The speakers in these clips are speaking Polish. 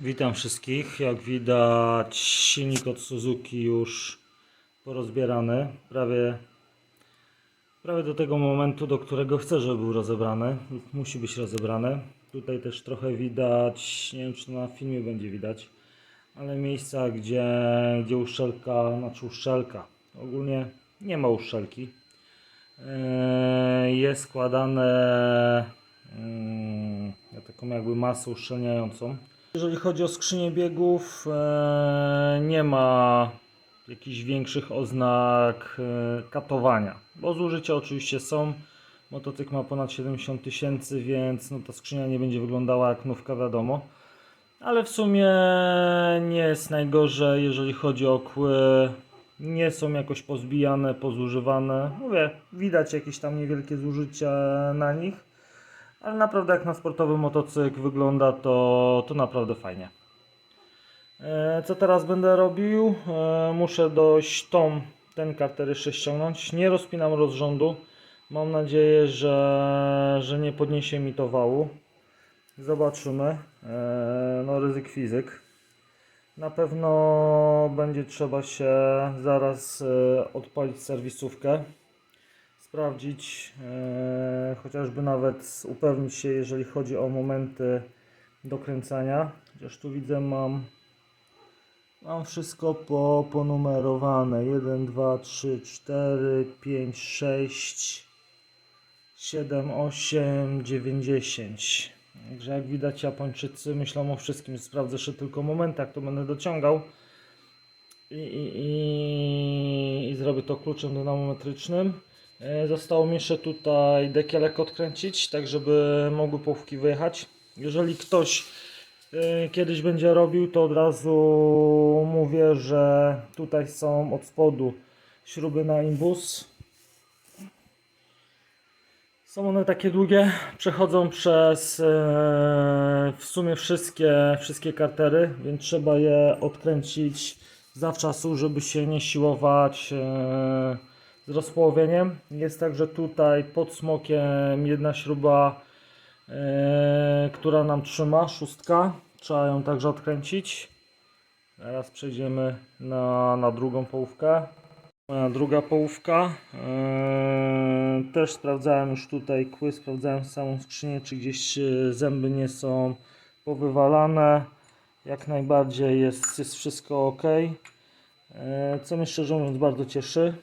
Witam wszystkich. Jak widać silnik od Suzuki już porozbierany. Prawie, prawie do tego momentu, do którego chcę, żeby był rozebrany. Musi być rozebrany. Tutaj też trochę widać, nie wiem czy na filmie będzie widać, ale miejsca, gdzie, gdzie uszczelka, znaczy uszczelka, ogólnie nie ma uszczelki. Eee, Jest składane mm, taką jakby masę uszczelniającą. Jeżeli chodzi o skrzynię biegów, e, nie ma jakichś większych oznak e, katowania, bo zużycia oczywiście są. Motocykl ma ponad 70 tysięcy, więc no, ta skrzynia nie będzie wyglądała jak nówka, wiadomo. Ale w sumie nie jest najgorzej, jeżeli chodzi o kły. Nie są jakoś pozbijane, pozużywane. Mówię, widać jakieś tam niewielkie zużycia na nich. Ale naprawdę jak na sportowy motocykl wygląda to, to naprawdę fajnie. E, Co teraz będę robił? E, Muszę dość tą, ten karter jeszcze ściągnąć. Nie rozpinam rozrządu. Mam nadzieję, że, że nie podniesie mi to wału. Zobaczymy. E, No ryzyk fizyk. Na pewno będzie trzeba się zaraz odpalić serwisówkę sprawdzić, e, chociażby nawet upewnić się, jeżeli chodzi o momenty dokręcania. Chociaż tu widzę, mam, mam wszystko po, ponumerowane: 1, 2, 3, 4, 5, 6, 7, 8, 9, 10. Także jak widać, Japończycy myślą o wszystkim. Sprawdzę jeszcze tylko momenty, jak to będę dociągał. I, i, i, i zrobię to kluczem dynamometrycznym. E, Zostało mi jeszcze tutaj dekielek odkręcić, tak żeby mogły połówki wyjechać. Jeżeli ktoś e, kiedyś będzie robił, to od razu mówię, że tutaj są od spodu śruby na imbus. Są one takie długie, przechodzą przez e, w sumie wszystkie, wszystkie kartery, więc trzeba je odkręcić zawczasu, żeby się nie siłować z rozpołowieniem. Jest także tutaj pod smokiem jedna śruba, e, która nam trzyma, szóstka. Trzeba ją także odkręcić. Teraz przejdziemy na, na drugą połówkę. Moja druga połówka. Eee, też sprawdzałem już tutaj kły, sprawdzałem samą skrzynię, czy gdzieś e, zęby nie są powywalane. Jak najbardziej jest, jest wszystko ok. Co mnie szczerze mówiąc bardzo cieszy.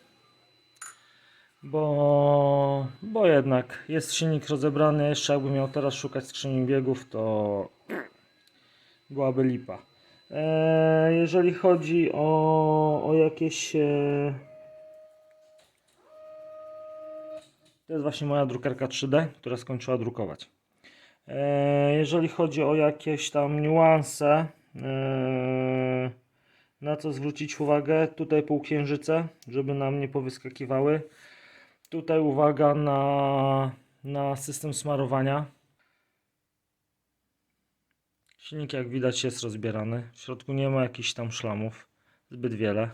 Bo, bo jednak jest silnik rozebrany. Jeszcze jakbym miał teraz szukać skrzyni biegów, to byłaby lipa. Eee, jeżeli chodzi o, o jakieś. E... To jest właśnie moja drukarka 3D, która skończyła drukować. Eee, jeżeli chodzi o jakieś tam niuanse, eee, na co zwrócić uwagę, tutaj półksiężyce, żeby nam nie powyskakiwały. Tutaj uwaga na, na system smarowania. Silnik jak widać jest rozbierany. W środku nie ma jakichś tam szlamów. Zbyt wiele.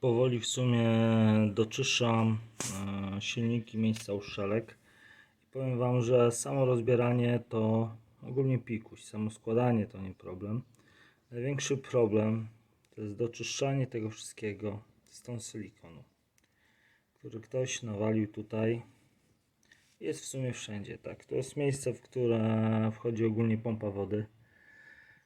Powoli w sumie doczyszczam e, silniki miejsca uszczelek. I powiem Wam, że samo rozbieranie to ogólnie pikuś. Samo składanie to nie problem. Największy problem to jest doczyszczanie tego wszystkiego z tą silikonu, który ktoś nawalił tutaj jest w sumie wszędzie, tak. To jest miejsce, w które wchodzi ogólnie pompa wody.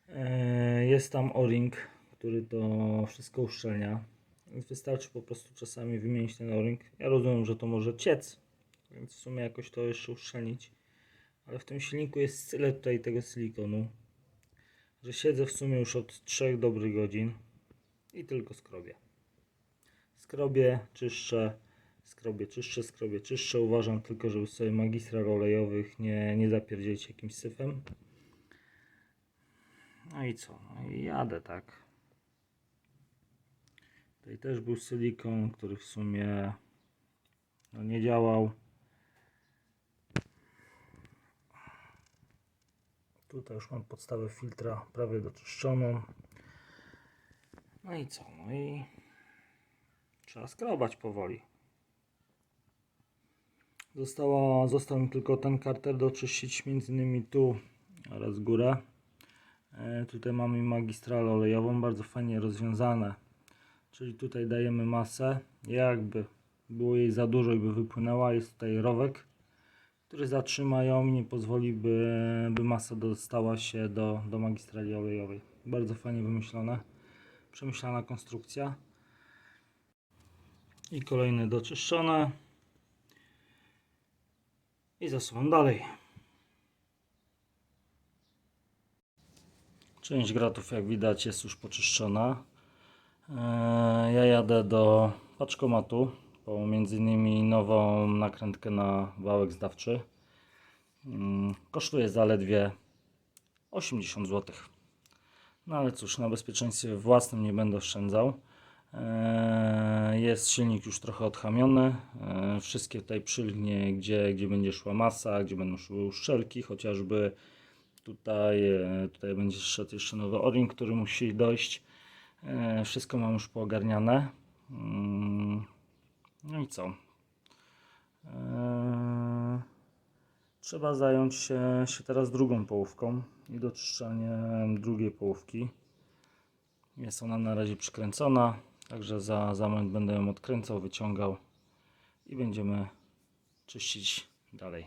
E, Jest tam o-ring, który to wszystko uszczelnia. Wystarczy po prostu czasami wymienić ten o-ring. Ja rozumiem, że to może ciec, więc w sumie jakoś to jeszcze uszczelnić. Ale w tym silniku jest tyle tutaj tego silikonu, że siedzę w sumie już od 3 dobrych godzin i tylko skrobię. Skrobię, czyszczę, skrobię, czyszczę, skrobię, czyszczę. Uważam tylko, żeby sobie magistrach olejowych nie, nie zapierdzieć jakimś syfem. No i co? No i jadę, tak. Tutaj też był silikon, który w sumie no, nie działał. Tutaj już mam podstawę filtra prawie doczyszczoną. No i co? No i trzeba skrobać powoli. Została, został mi tylko ten karter doczyścić, między innymi tu oraz górę. E, Tutaj mamy magistralę olejową, bardzo fajnie rozwiązane. Czyli tutaj dajemy masę. Jakby było jej za dużo i by wypłynęła, jest tutaj rowek, który zatrzyma ją i nie pozwoli, by, by masa dostała się do, do magistrali olejowej. Bardzo fajnie wymyślone, przemyślana konstrukcja. I kolejne doczyszczone. I zasuwam dalej. Część gratów, jak widać, jest już poczyszczona. Eee, Ja jadę do paczkomatu po między innymi nową nakrętkę na wałek zdawczy. Mm, Kosztuje zaledwie 80 zł. No ale cóż, na bezpieczeństwie własnym nie będę oszczędzał. Eee, Jest silnik już trochę odchamiony. Eee, Wszystkie tutaj przylgnie, gdzie, gdzie będzie szła masa, gdzie będą szły uszczelki, chociażby tutaj, e, tutaj będzie szedł jeszcze nowy o-ring, który musi dojść. E, Wszystko mam już poogarniane. Mm, No i co? E, Trzeba zająć się, się teraz drugą połówką i doczyszczaniem drugiej połówki. Jest ona na razie przykręcona, także za, za moment będę ją odkręcał, wyciągał i będziemy czyścić dalej.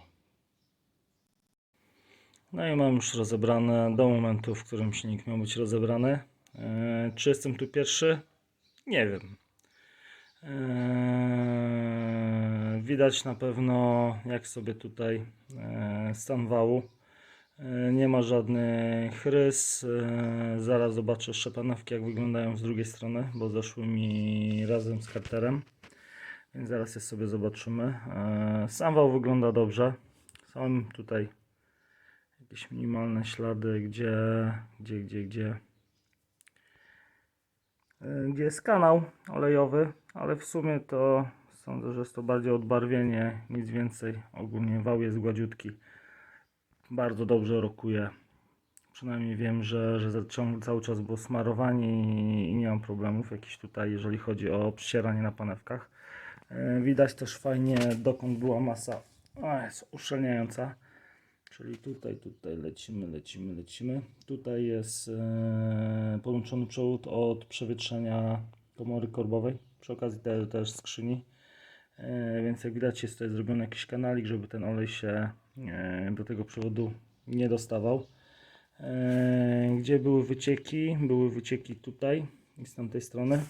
No i mam już rozebrane do momentu, w którym silnik miał być rozebrany. Eee, czy jestem tu pierwszy? Nie wiem. Eee, widać na pewno, jak sobie tutaj eee, stan wału. Eee, nie ma żadnych rys. Eee, zaraz zobaczę szczepanówki, jak wyglądają z drugiej strony, bo zeszły mi razem z karterem. Więc zaraz je sobie zobaczymy. Eee, sam wał wygląda dobrze. Są tutaj jakieś minimalne ślady, gdzie, gdzie, gdzie, gdzie, e, gdzie jest kanał olejowy, ale w sumie to sądzę, że jest to bardziej odbarwienie, nic więcej. Ogólnie wał jest gładziutki, bardzo dobrze rokuje. Przynajmniej wiem, że, że cały czas było smarowanie i, nie mam problemów jakichś tutaj, jeżeli chodzi o przycieranie na panewkach. E, Widać też fajnie, dokąd była masa o, jest uszczelniająca. Czyli tutaj, tutaj lecimy, lecimy, lecimy. Tutaj jest e, podłączony przewód od przewietrzenia komory korbowej. Przy okazji te, też skrzyni. E, więc jak widać jest tutaj zrobiony jakiś kanalik, żeby ten olej się do tego przewodu nie dostawał. E, gdzie były wycieki? Były wycieki tutaj i z tamtej strony.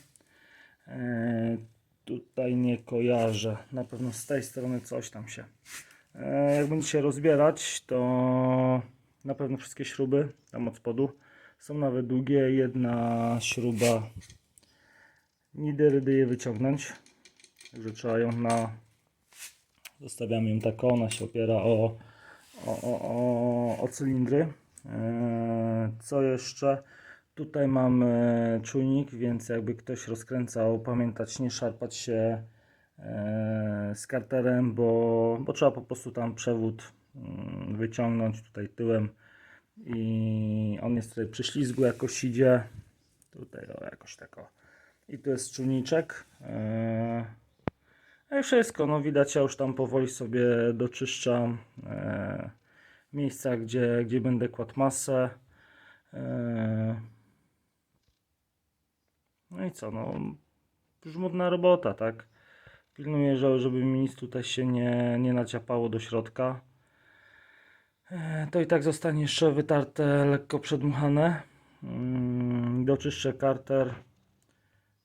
E, tutaj nie kojarzę. Na pewno z tej strony coś tam się. E, Jak będziecie rozbierać, to na pewno wszystkie śruby tam od spodu są nawet długie. Jedna śruba nie rydy je wyciągnąć. Także trzeba ją na. Zostawiamy ją tak, ona się opiera o, o, o, o, o cylindry. E, Co jeszcze? Tutaj mamy czujnik, więc jakby ktoś rozkręcał, pamiętać, nie szarpać się e, z karterem, bo, bo trzeba po prostu tam przewód mm, wyciągnąć tutaj tyłem i on jest tutaj przy ślizgu jakoś idzie tutaj o, jakoś tak o. i tu jest czujniczek e, no i wszystko, no widać ja już tam powoli sobie doczyszczam e, miejsca gdzie, gdzie będę kładł masę e, no i co, no żmudna robota, tak Pilnuję, że- żeby mi nic tutaj się nie, nie naciapało do środka. E, To i tak zostanie jeszcze wytarte, lekko przedmuchane. Mm, Doczyszczę karter.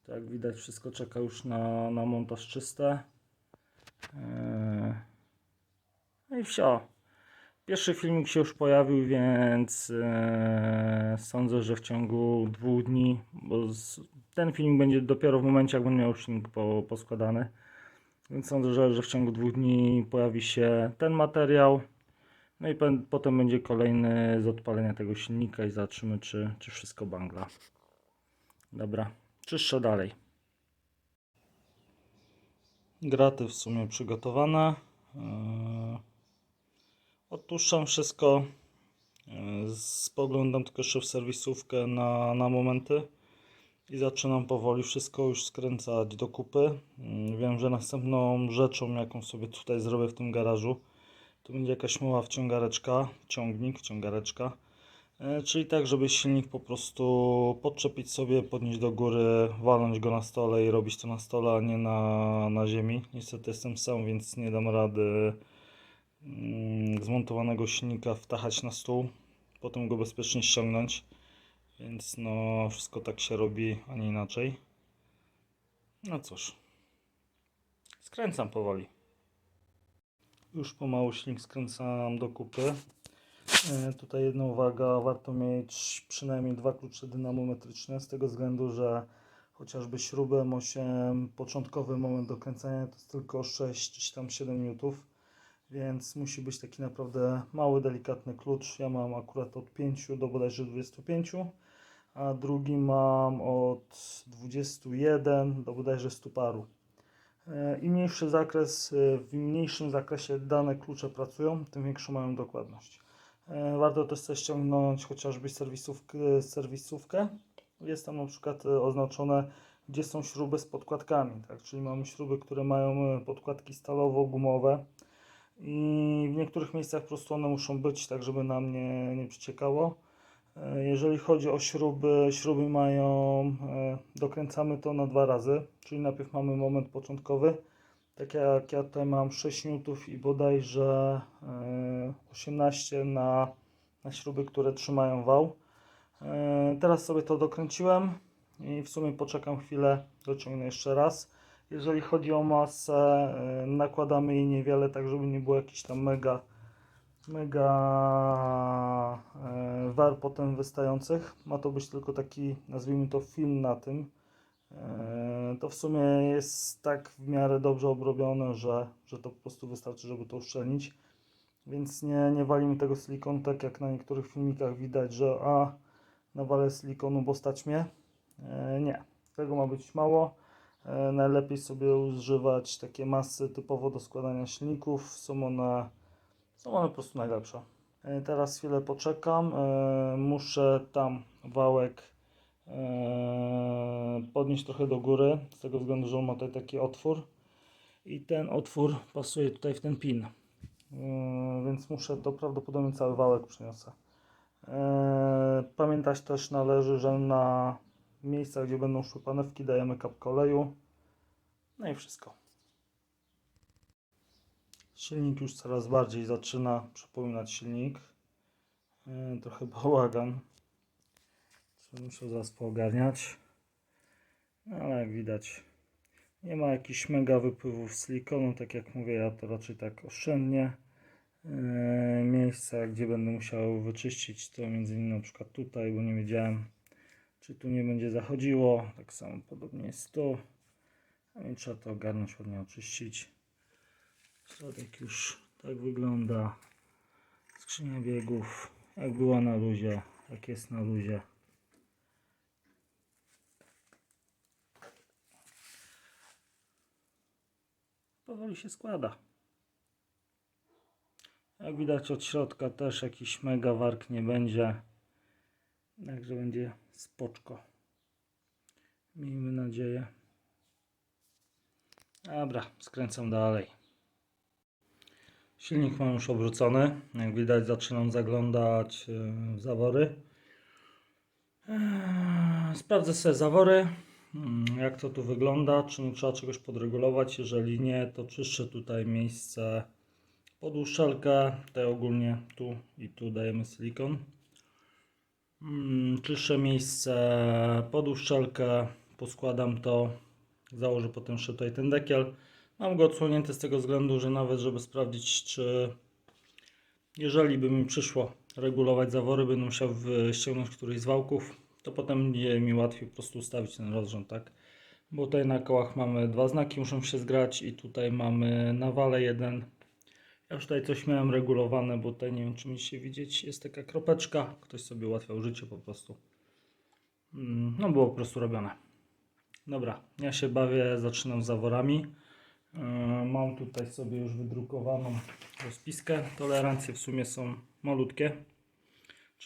Tak widać, wszystko czeka już na, na montaż czyste. E, No i wsio. Pierwszy filmik się już pojawił, więc e, sądzę, że w ciągu dwóch dni, bo ten film będzie dopiero w momencie, jak będę miał silnik po, poskładany. Więc sądzę, że, że w ciągu dwóch dni pojawi się ten materiał. No i potem będzie kolejny z odpalenia tego silnika i zobaczymy, czy, czy wszystko bangla. Dobra, czyszczę dalej. Graty w sumie przygotowane. Yy, Odtłuszczam wszystko. Yy, Spoglądam tylko jeszcze w serwisówkę na, na momenty i zaczynam powoli wszystko już skręcać do kupy. Mm, Wiem, że następną rzeczą, jaką sobie tutaj zrobię w tym garażu, to będzie jakaś mała wciągareczka, ciągnik, wciągareczka, E, Czyli tak, żeby silnik po prostu podczepić sobie, podnieść do góry, walnąć go na stole i robić to na stole, a nie na, na ziemi. Niestety jestem sam, więc nie dam rady mm, zmontowanego silnika wtachać na stół, potem go bezpiecznie ściągnąć. Więc no, wszystko tak się robi, a nie inaczej. No cóż, skręcam powoli. Już pomału silnik skręcam do kupy. E, Tutaj jedna uwaga, warto mieć przynajmniej dwa klucze dynamometryczne z tego względu, że chociażby śrubę M8 początkowy moment dokręcania to jest tylko 6 czy tam 7 newtów, więc musi być taki naprawdę mały, delikatny klucz. Ja mam akurat od 5 do bodajże 25, a drugi mam od 21 do bodajże 100 paru. E, Im mniejszy zakres, e, w mniejszym zakresie dane klucze pracują, tym większą mają dokładność. E, Warto też sobie ściągnąć chociażby serwisówkę, serwisówkę. Jest tam na przykład e, oznaczone, gdzie są śruby z podkładkami. Tak? Czyli mamy śruby, które mają e, podkładki stalowo-gumowe i w niektórych miejscach po prostu one muszą być, tak żeby nam nie, nie przeciekało. E, Jeżeli chodzi o śruby, śruby mają, e, dokręcamy to na dwa razy, czyli najpierw mamy moment początkowy, tak jak ja tutaj mam 6 newtów i bodajże e, 18 na, na śruby, które trzymają wał. E, Teraz sobie to dokręciłem i w sumie poczekam chwilę, dociągnę jeszcze raz. Jeżeli chodzi o masę, e, nakładamy jej niewiele, tak żeby nie było jakiś tam mega mega e, war potem wystających. Ma to być tylko taki, nazwijmy to film na tym. E, to w sumie jest tak w miarę dobrze obrobione, że, że to po prostu wystarczy, żeby to uszczelnić. Więc nie, nie walimy tego silikonu, tak jak na niektórych filmikach widać, że a nawalę silikonu, bo stać mnie. E, nie, tego ma być mało. E, najlepiej sobie używać takie masy typowo do składania silników. Są one są one po prostu najlepsze. Teraz chwilę poczekam. Muszę tam wałek podnieść trochę do góry, z tego względu, że on ma tutaj taki otwór i ten otwór pasuje tutaj w ten pin. E, Więc muszę to prawdopodobnie cały wałek przyniosę. E, Pamiętać też należy, że na miejscach, gdzie będą szły panewki, dajemy kapkę oleju. No i wszystko. Silnik już coraz bardziej zaczyna przypominać silnik. Trochę bałagan. Co muszę zaraz poogarniać. No, ale jak widać nie ma jakichś mega wypływów silikonu. Tak jak mówię, ja to raczej tak oszczędnie. Yy, miejsca, gdzie będę musiał wyczyścić to między innymi na przykład tutaj, bo nie wiedziałem czy tu nie będzie zachodziło. Tak samo podobnie jest tu. A więc trzeba to ogarnąć, ładnie oczyścić. Środek już tak wygląda. Skrzynia biegów, jak była na luzie, jak jest na luzie. Powoli się składa. Jak widać od środka też jakiś mega wark nie będzie. Także będzie spoczko. Miejmy nadzieję. Dobra, skręcam dalej. Silnik mam już obrócony. Jak widać, zaczynam zaglądać e, w zawory. Eee, Sprawdzę sobie zawory, jak to tu wygląda, czy nie trzeba czegoś podregulować. Jeżeli nie, to czyszczę tutaj miejsce pod uszczelkę. Tutaj ogólnie tu i tu dajemy silikon. Mm, Czyszczę miejsce pod uszczelkę, poskładam to, założę potem jeszcze tutaj ten dekiel. Mam go odsłonięty z tego względu, że nawet żeby sprawdzić, czy jeżeli by mi przyszło regulować zawory, będę musiał ściągnąć któryś z wałków, to potem będzie mi łatwiej po prostu ustawić ten rozrząd, tak? Bo tutaj na kołach mamy dwa znaki, muszą się zgrać i tutaj mamy na wale jeden. Ja już tutaj coś miałem regulowane, bo tutaj nie wiem, czy mi się widzieć, jest taka kropeczka, ktoś sobie ułatwiał życie po prostu. Mm, No było po prostu robione. Dobra, ja się bawię, zaczynam zaworami. Yy, Mam tutaj sobie już wydrukowaną rozpiskę. Tolerancje w sumie są malutkie.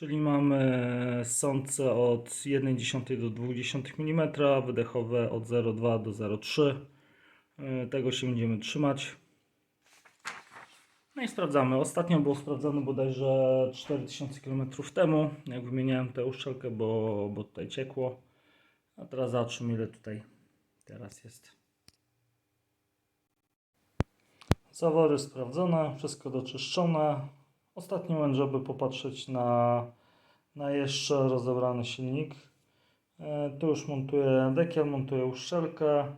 Czyli mamy sące od 1,1 do 0,2 mm, wydechowe od 0,2 do 0,3. Yy, Tego się będziemy trzymać. No i sprawdzamy. Ostatnio było sprawdzane bodajże 4000 km temu, jak wymieniałem tę uszczelkę, bo, bo tutaj ciekło. A teraz zobaczymy ile tutaj teraz jest. Zawory sprawdzone, wszystko doczyszczone. Ostatni moment, żeby popatrzeć na, na jeszcze rozebrany silnik. E, Tu już montuję dekiel, montuję uszczelkę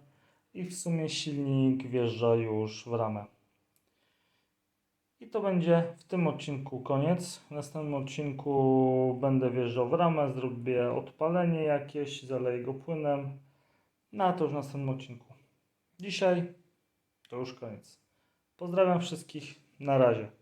i w sumie silnik wjeżdża już w ramę. I to będzie w tym odcinku koniec. W następnym odcinku będę wjeżdżał w ramę, zrobię odpalenie jakieś, zaleję go płynem. No a to już w następnym odcinku. Dzisiaj to już koniec. Pozdrawiam wszystkich. Na razie.